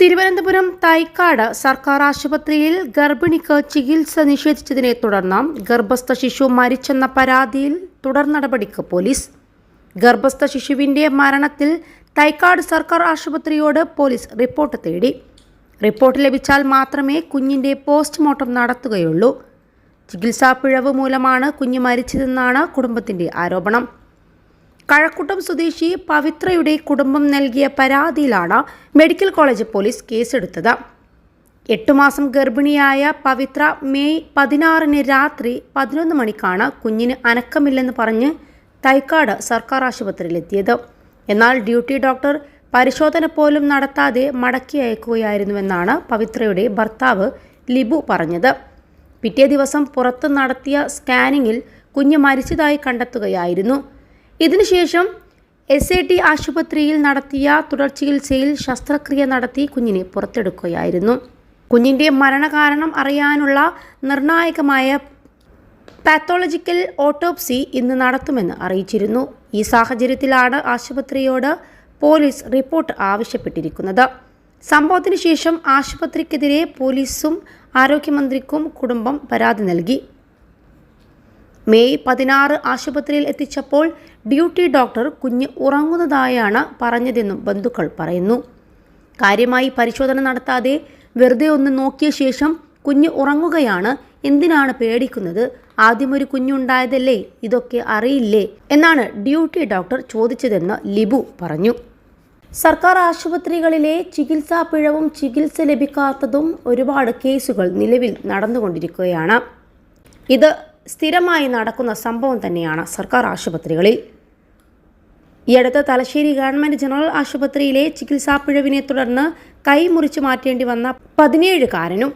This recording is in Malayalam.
തിരുവനന്തപുരം തൈക്കാട് സർക്കാർ ആശുപത്രിയിൽ ഗർഭിണിക്ക് ചികിത്സ നിഷേധിച്ചതിനെ തുടർന്ന് ഗർഭസ്ഥ ശിശു മരിച്ചെന്ന പരാതിയിൽ തുടർ നടപടിക്ക് പോലീസ്. ഗർഭസ്ഥ ശിശുവിന്റെ മരണത്തിൽ തൈക്കാട് സർക്കാർ ആശുപത്രിയോട് പോലീസ് റിപ്പോർട്ട് തേടി. റിപ്പോർട്ട് ലഭിച്ചാൽ മാത്രമേ കുഞ്ഞിന്റെ പോസ്റ്റ്മോർട്ടം നടത്തുകയുള്ളൂ. ചികിത്സാ പിഴവ് മൂലമാണ് കുഞ്ഞ് മരിച്ചതെന്നാണ് കുടുംബത്തിന്റെ ആരോപണം. കഴക്കൂട്ടം സ്വദേശി പവിത്രയുടെ കുടുംബം നൽകിയ പരാതിയിലാണ് മെഡിക്കൽ കോളേജ് പോലീസ് കേസെടുത്തത്. എട്ടു മാസം ഗർഭിണിയായ പവിത്ര മെയ് പതിനാറിന് രാത്രി പതിനൊന്ന് മണിക്കാണ് കുഞ്ഞിന് അനക്കമില്ലെന്ന് പറഞ്ഞ് തൈക്കാട് സർക്കാർ ആശുപത്രിയിലെത്തിയത്. എന്നാൽ ഡ്യൂട്ടി ഡോക്ടർ പരിശോധന പോലും നടത്താതെ മടക്കി അയക്കുകയായിരുന്നുവെന്നാണ് പവിത്രയുടെ ഭർത്താവ് ലിബു പറഞ്ഞത്. പിറ്റേ ദിവസം പുറത്ത് നടത്തിയ സ്കാനിങ്ങിൽ കുഞ്ഞ് മരിച്ചതായി കണ്ടെത്തുകയായിരുന്നു. ഇതിനുശേഷം എസ് എ ടി ആശുപത്രിയിൽ നടത്തിയ തുടർ ചികിത്സയിൽ ശസ്ത്രക്രിയ നടത്തി കുഞ്ഞിനെ പുറത്തെടുക്കുകയായിരുന്നു. കുഞ്ഞിന്റെ മരണകാരണം അറിയാനുള്ള നിർണായകമായ പാത്തോളജിക്കൽ ഓട്ടോപ്സി ഇന്ന് നടത്തുമെന്ന് അറിയിച്ചിരുന്നു. ഈ സാഹചര്യത്തിലാണ് ആശുപത്രിയോട് പോലീസ് റിപ്പോർട്ട് ആവശ്യപ്പെട്ടിരിക്കുന്നത്. സംഭവത്തിന് ശേഷം ആശുപത്രിക്കെതിരെ പോലീസും ആരോഗ്യമന്ത്രിക്കും കുടുംബം പരാതി നൽകി. മെയ് പതിനാറ് ആശുപത്രിയിൽ എത്തിച്ചപ്പോൾ ഡ്യൂട്ടി ഡോക്ടർ കുഞ്ഞ് ഉറങ്ങുന്നതായാണ് പറഞ്ഞതെന്നും ബന്ധുക്കൾ പറയുന്നു. കാര്യമായി പരിശോധന നടത്താതെ വെറുതെ ഒന്ന് നോക്കിയ ശേഷം കുഞ്ഞ് ഉറങ്ങുകയാണ്. എന്തിനാണ് പേടിക്കുന്നത്? ആദ്യം ഒരു കുഞ്ഞുണ്ടായതല്ലേ? ഇതൊക്കെ അറിയില്ലേ? എന്നാണ് ഡ്യൂട്ടി ഡോക്ടർ ചോദിച്ചതെന്ന് ലിബു പറഞ്ഞു. സർക്കാർ ആശുപത്രികളിലെ ചികിത്സാ പിഴവും ചികിത്സ ലഭിക്കാത്തതും ഒരുപാട് കേസുകൾ നിലവിൽ നടന്നുകൊണ്ടിരിക്കുകയാണ്. ഇത് സ്ഥിരമായി നടക്കുന്ന സംഭവം തന്നെയാണ് സർക്കാർ ആശുപത്രികളിൽ. ഈ അടുത്ത് തലശ്ശേരി ഗവൺമെന്റ് ജനറൽ ആശുപത്രിയിലെ ചികിത്സാ പിഴവിനെ തുടർന്ന് കൈ മുറിച്ചു മാറ്റേണ്ടി വന്ന പതിനേഴുകാരനും